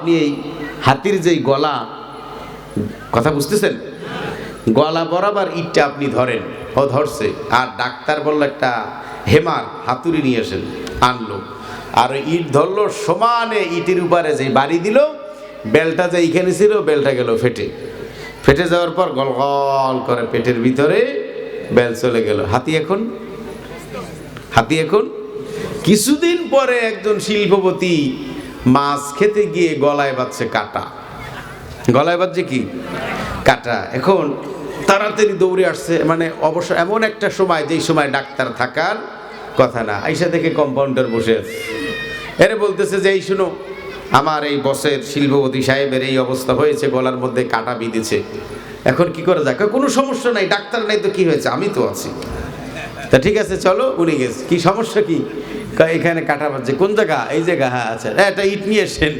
আপনি এই হাতির যেই গলা, কথা বুঝতেছেন? গলা বরাবর ইটটা আপনি ধরেন, ও ধরছে। আর ডাক্তার বলল, একটা হেমার হাতুড়ি নিয়ে এসেন, আনলো। আর ইট ধরলো, সমানে ইটের উপরে যে বাড়ি দিল, বেলটা যে এইখানে ছিল, বেলটা গেল ফেটে। ফেটে যাওয়ার পর গল গল করে পেটের ভিতরে বেল চলে গেল। হাতি এখন? হাতি এখন? কিছুদিন পরে একজন শিল্পপতি মাছ খেতে গিয়ে গলায় বাজছে কাটা। গলায় বাজছে কি? কাটা। এখন তাড়াতাড়ি দৌড়ে আসছে মানে অবশ্য এমন একটা সময় যেই সময় ডাক্তার থাকার কথা না। আইসা দেখে কম্পাউন্ডার বসে আছে। এরে বলতেছে যে, এই শুনো, আমার এই বসের শিল্পপতি সাহেবের এই অবস্থা হয়েছে, গলার মধ্যে কাটা বিঁধেছে। এখন কি করে যাক কোনো সমস্যা নাই, ডাক্তার নাই তো কি হয়েছে? আমি তো আছি। তা ঠিক আছে, চলো, উনি গেছে। কি সমস্যা কি? এখানে কাটা বাজছে। কোন জায়গা? এই জায়গা হ্যাঁ আচ্ছা একটা ইট নিয়ে এসেন